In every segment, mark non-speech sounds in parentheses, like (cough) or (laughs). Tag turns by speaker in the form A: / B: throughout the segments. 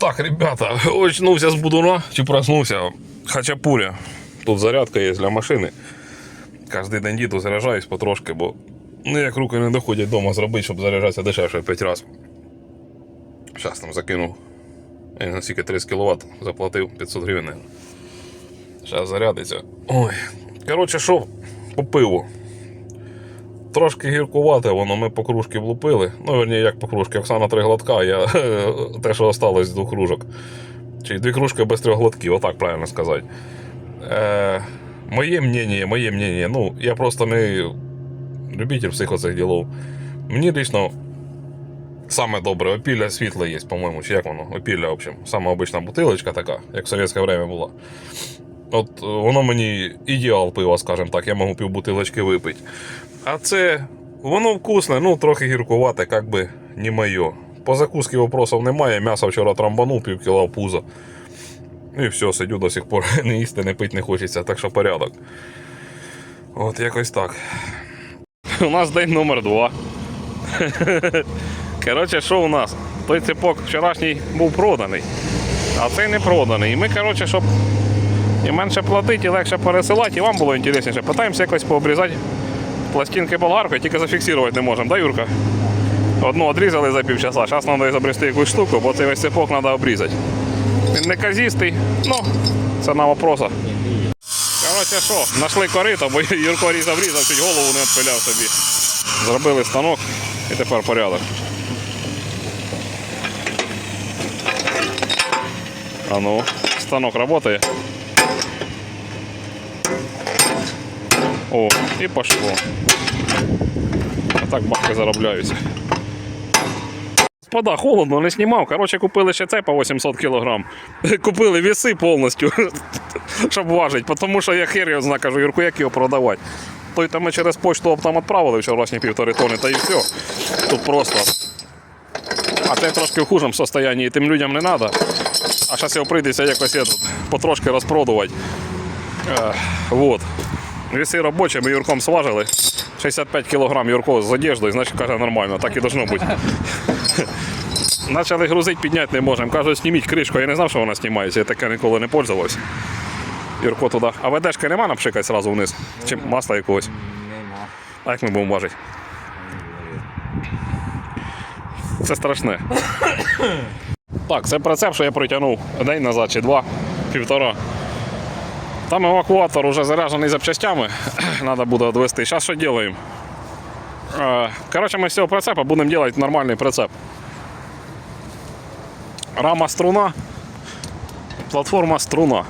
A: Так, ребята, очнувся з будуна, чи проснувся. Хачапуря. Тут зарядка є для машини. Кожен день діду заряджаюсь потрошки, бо ну, як руки не доходять вдома зробити, щоб заряджатися дешевше 5 разів. Зараз там закинув. Я не скільки 30 кВт заплатив 500 гривень. Зараз зарядиться. Ой. Коротше, що по пиву. Трошки гіркувате, воно ми по кружки влупили. Ну, верні, як по кружки, Оксана три глотка, я (laughs) те, що осталось з двох кружок. Чи дві кружки без трьох глотків, отак правильно сказати. Е, моє мнение, моє мнение, ну, я просто не любитель всіх оцих ділов. Мені лично саме добре, опілля світле є, по-моєму, чи як воно? Опілля, в общем. Сама обична бутилочка така, як в совєтське время була. От е, воно мені ідеал пива, скажімо так, я можу півбутилочки випити. А це воно вкусне, ну трохи гіркувате, як би не моє. По закуски вопросів немає. М'ясо вчора трамбанув, пів кіла пузо. І все, сидю до сих пор, (laughs) не їсти, не пити не хочеться, так що порядок. От якось так. У нас день номер два. (laughs) Коротше, що у нас? Той цепок вчорашній був проданий, а цей не проданий. І ми, коротше, щоб і менше платити, і легше пересилати, і вам було інтересніше. Питаємося якось пообрізати пластинки болгаркою, тільки зафіксувати не можемо, да, Юрка? Одну відрізали за півчаса, зараз треба ізобрести якусь штуку, бо цей весь цепок треба обрізати. Він не казістий, ну, це на вопроса. Коротше, що, знайшли корито, бо (laughs) Юрко різав різав, чуть голову не відпиляв собі. Зробили станок і тепер порядок. А ну, станок працює. О, і пошло. А так бабки заробляються. Господа, холодно, не знімав. Коротше, купили ще цей по 800 кг. (laughs) Купили віси повністю, (laughs) щоб важити, тому що я хер його знаю, кажу, Юрку, як його продавати. Той там ми через почту там відправили вчорашні півтори тони, та і все. Тут просто. А це трошки в хужому стані, і тим людям не треба. А зараз його прийдеться якось я тут потрошки розпродувати. Е, вот. Віси робочі, ми Юрком сважили. 65 кг Юрко з одеждою, значить каже нормально, так і должно бути. Почали (laughs) грузити, підняти не можемо. Кажуть, зніміть кришку. Я не знав, що вона знімається, я таке ніколи не пользувався. Юрко туди. А ведешки нема напшикати зразу вниз? Чи масла якогось?
B: Нема.
A: А як ми будемо важити? Це страшне. (coughs) Так, це прицеп, що я притягнув день назад чи два, півтора. Там евакуатор вже заряджений запчастями. (clears throat) Треба буде відвести. Зараз що робимо? Е, Коротше, ми з цього прицепа будемо робити нормальний прицеп. Рама струна, платформа струна.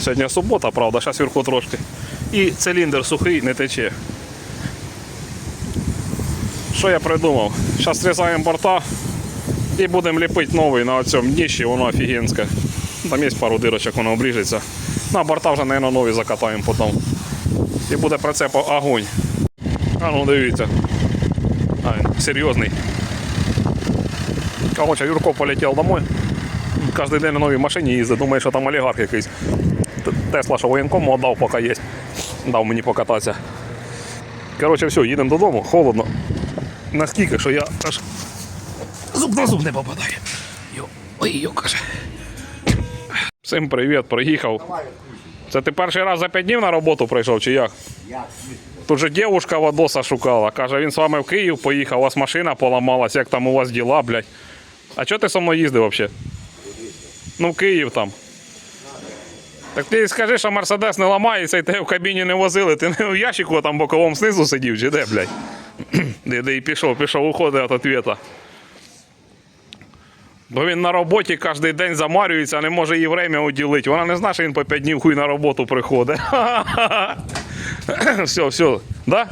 A: Сьогодні субота, правда, зараз Юрко трошки. І циліндр сухий не тече. Що я придумав? Зараз зрізаємо борта і будемо ліпити новий на цьому дніщі, воно офігенське. Там є пару дирочок, воно обріжеться. На борта вже, мабуть, нові закатаємо потім. І буде прицеп огонь. А ну дивіться. А, він серйозний. Короче, Юрко полетів домой. Кожен день на новій машині їздить, думає, що там олігарх якийсь. Тесла, що воєнкому віддав, поки є. Дав мені покататися. Коротше, все, їдемо додому, холодно. Наскільки, що я аж зуб на зуб не попадає. Йо, ой, йо, каже. Всім привіт, приїхав. Це ти перший раз за 5 днів на роботу прийшов чи як? Тут же дівушка Вадоса шукала. Каже, він з вами в Київ поїхав, у вас машина поламалась, як там у вас діла, блядь. А чого ти со мною їздив взагалі? Ну, в Київ там. Так ти скажи, що Мерседес не ламається і тебе в кабіні не возили. Ти не в ящику там боковому знизу сидів, чи де, блядь? (clears throat) де, де і пішов, пішов, уходить від ответа. Бо він на роботі кожен день замарюється, не може їй время уділити. Вона не знає, що він по 5 днів хуй на роботу приходить. (laughs) все, все. Да?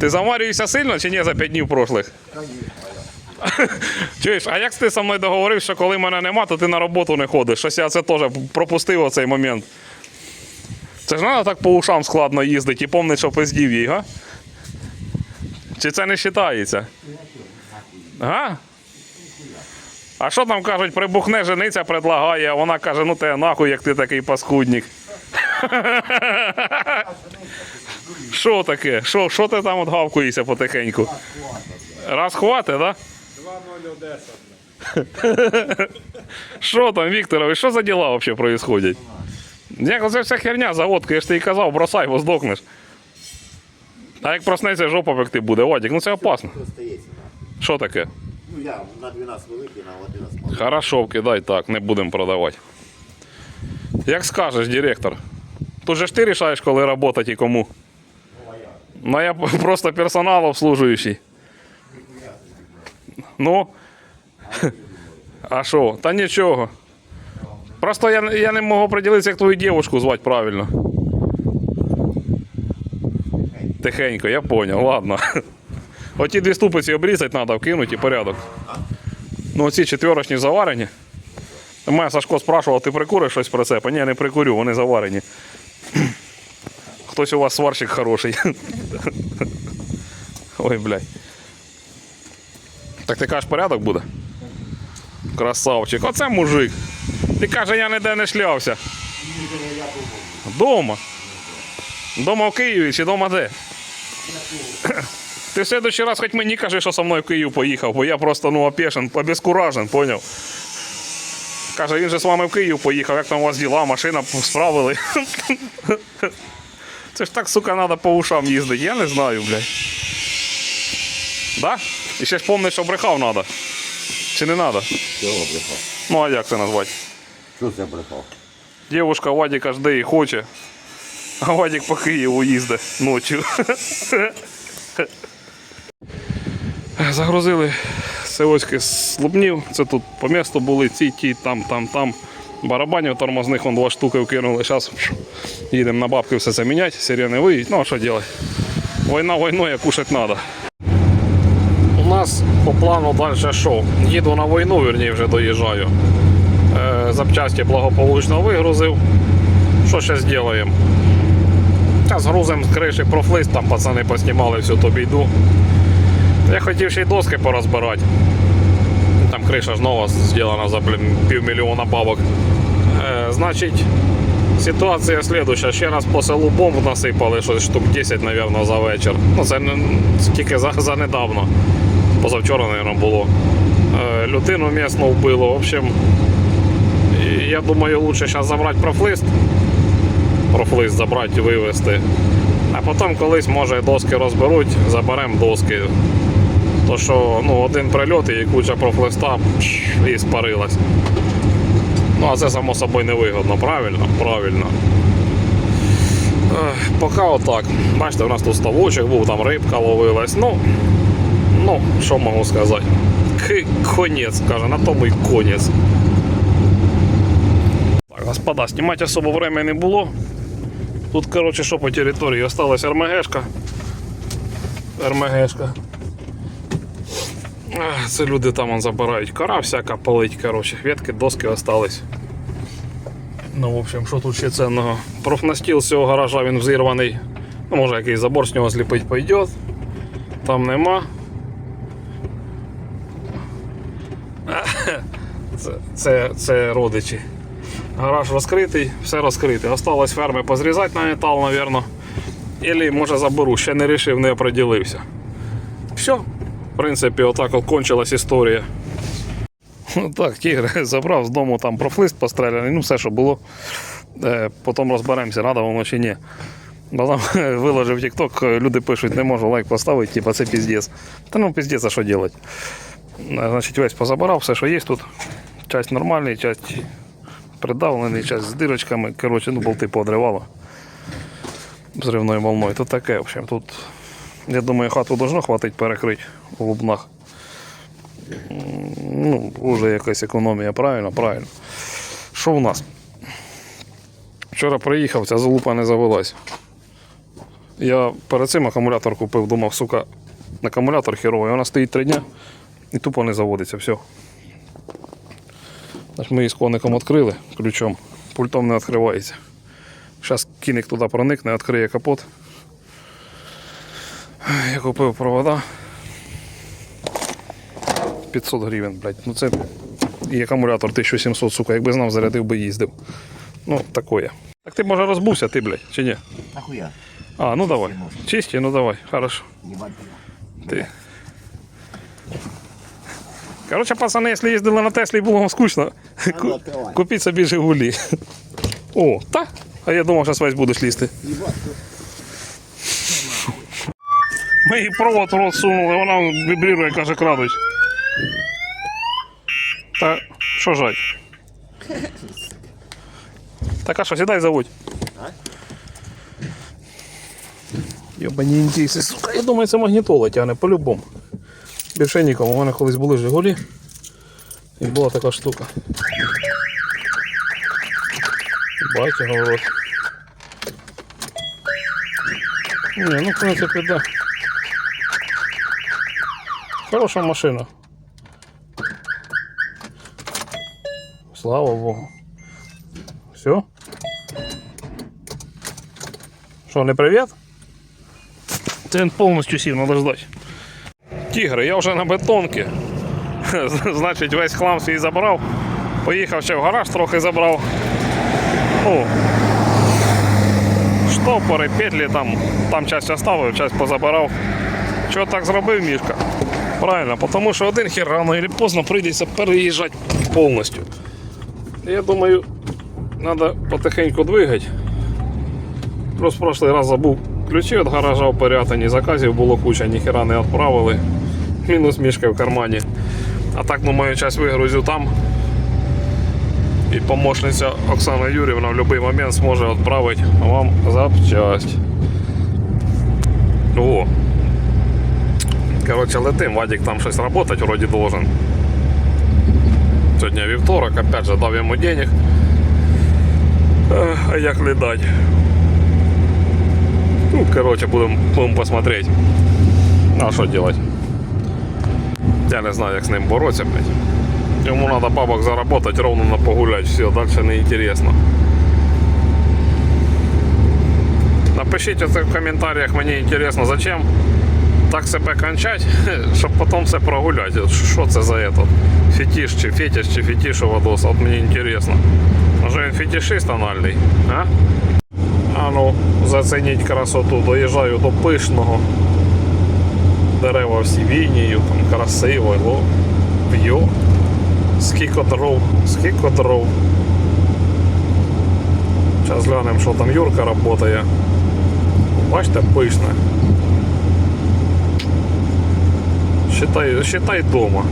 A: Ти замарюєшся сильно чи ні за 5 днів прошлих? (laughs) Чуєш, а як ти зі мною договорився, що коли мене нема, то ти на роботу не ходиш? Щось я це теж пропустив оцей момент. Це ж треба так по ушам складно їздити і помнить, що пиздів їй, га? Чи це не вважається? Га? А що там кажуть, прибухне жениця предлагає, а вона каже, ну те нахуй, як ти такий паскудник. (laughs) Що таке? Що, що ти там от гавкуєшся потихеньку? Раз хватить, так? Да?
C: 2.0 (laughs) Одеса.
A: Що там, Вікторович, що за діла взагалі происходять? Як оце вся херня заводка, я ж тобі казав, бросай, бо здохнеш. А як проснеться, жопа пекти буде, Вадик, ну це опасно. Що таке?
B: Ну я на 12 великий, на 11 малий.
A: Хорошо, кидай так, не будемо продавати. Як скажеш, директор. Тут же ж ти рішаєш, коли працювати і кому. Ну, я (laughs) просто персонал обслужуючий. Ну. (laughs) А що? Та нічого. Просто я, я не можу приділитися, як твою дівчинку звати правильно. Тихенько, я понял, ладно. (laughs) Оті дві ступиці обрізати треба, вкинути і порядок. Ну, оці четверочні заварені. Мене Сашко спрашував, ти прикуриш щось про це? Ні, не прикурю, вони заварені. Хтось у вас сварщик хороший. Ой, блядь. Так ти кажеш, порядок буде? Красавчик, оце мужик. Ти каже, я ніде не шлявся. Дома. Дома в Києві чи дома де? Ти в следующий раз хоч мені кажи, що со мною в Київ поїхав, бо я просто ну опешен, обескуражен, поняв? Каже, він же з вами в Київ поїхав, як там у вас діла, машина справили. (laughs) Це ж так, сука, треба по ушам їздити, я не знаю, блядь. Да? І ще ж помниш, що брехав треба. Чи не треба?
B: Чого брехав?
A: Ну а як це назвати?
B: Що це брехав?
A: Девушка Вадика жде і хоче, а Вадик по Києву їздить ночі. (laughs) Загрузили севоськи з Лубнів. Це тут по місту були ці, ті, там, там, там. Барабанів тормозних вон два штуки вкинули. Зараз їдемо на бабки все це міняти, сирени виїдь. Ну а що робити? Війна війною, а кушать треба. У нас по плану далі що? Їду на війну, вірні, вже доїжджаю. Е, запчасті благополучно вигрузив. Що ще зробимо? Зараз грузимо з криші профлист, там пацани поснімали всю ту біду. Я хотів ще й доски порозбирати. Там криша ж нова зроблена за блін, півмільйона бабок. Е, значить, ситуація слідуща. Ще раз по селу бомб насипали, щось штук 10, мабуть, за вечір. Ну, це не, тільки за, за недавно. Позавчора, мабуть, було. Е, людину місну вбило. В общем, я думаю, лучше зараз забрати профлист. Профлист забрати і вивезти. А потім колись, може, доски розберуть, заберемо доски. То що ну, один прильот і куча профлиста і спарилась. Ну, а це само собою невигодно, правильно? Правильно. Ех, Поки отак. Бачите, у нас тут ставочок був, там рибка ловилась. Ну, ну, що можу сказати? К- конець, каже, на тому й конець. Так, господа, знімати особо времени не було. Тут, коротше, що по території? Осталась РМГшка. РМГшка. Це люди там он, забирають кора всяка палить, коротше, ветки, доски остались. Ну, в общем, що тут ще ценного? Профнастіл з цього гаража він взірваний. Ну, може якийсь забор з нього зліпить пойде. Там нема. (laughs) Це, це, це родичі. Гараж розкритий, все розкрите. Осталось ферми позрізати на метал, мабуть. Ілі може заберу, ще не рішив, не оприділився. Все. Принципі, отак от кончилась історія. Ну так, тігр (laughs) забрав з дому там профлист постріляний, ну все, що було. Е, потім розберемося, надо воно чи ні. Бо там (laughs) виложив TikTok, люди пишуть, не можу лайк поставити, типа це піздець. Та ну піздець, а що робити? Значить, весь позабирав, все, що є тут. Часть нормальний, часть придавлений, часть з дирочками. Коротше, ну болти поодривало взривною волною. Тут таке, в общем, тут, я думаю, хату должно хватить перекрити у лубнах. Ну, вже якась економія, правильно, правильно. Що у нас? Вчора приїхав, ця залупа не завелась. Я перед цим акумулятор купив, думав, сука, акумулятор херовий, вона стоїть три дня і тупо не заводиться, все. Ми її з коником відкрили ключом, пультом не відкривається. Зараз кіник туди проникне, відкриє капот. Я купив провода. 500 гривень, блядь. Ну це і акумулятор 1700, сука, якби знав, зарядив би їздив. Ну, такое. Так ти може розбувся, ти, блядь, чи ні?
B: Нахуя?
A: А, ну давай. Чисті, ну давай, хорошо. Ти. Коротше, пацани, якщо їздили на Теслі було вам скучно, ку-
B: відкривай.
A: купіть собі Жигулі. О, так? А я думав, що весь будеш лізти. Ми її провод в рот сунули, вона вібрірує, каже, крадуть. Та що жать? Так а що, сідай заводь. Йобані індійці, сука, я думаю, це магнітола тягне по-любому. Більше нікому. У мене колись були Жигулі. І була така штука. Батя говорить. Ні, ну в принципі, да. Хороша машина. Слава Богу. Все? Що, не привіт? Це він повністю сів, надо ждать. Тігри, я вже на бетонці. (laughs) Значить, весь хлам свій забрав. Поїхав ще в гараж, трохи забрав. О. Штопори, петлі там, там часть оставив, часть позабирав. Чого так зробив мішка? Правильно, тому що один хер рано чи поздно прийдеться переїжджати повністю. Я думаю, треба потихеньку двигати. Просто в прошлий раз забув ключі від гаража в порятині, заказів було куча, ніхера не відправили. Мінус мішка в кармані. А так, думаю, час вигрузю там. І помощниця Оксана Юрівна в будь-який момент зможе відправити вам запчасть. О. Коротше, летим, Вадик там щось працювати вроді должен. Сьогодні вівторок, опять же дав йому денег. А як не? Ну, короче, будем, будем посмотреть. А что делать? Я не знаю, як з ним бороться, блядь. Йому надо бабок заработать, ровно на погулять, все, дальше не интересно. Напишіть оце в коментарях, мені інтересно, зачем так себе кончать, (laughs) щоб потім все прогуляти. Що це за этот? Фетиш чи фетиш чи фетиш у Вадоса? От мені інтересно. Може він фетишист анальний, а? А ну, зацініть красоту, доїжджаю до пишного. Дерева всі війнію, там красиво, п'ю. Скільки дров, скільки дров. Зараз глянемо, що там Юрка працює. Бачите, пишне. Считай, считай дома.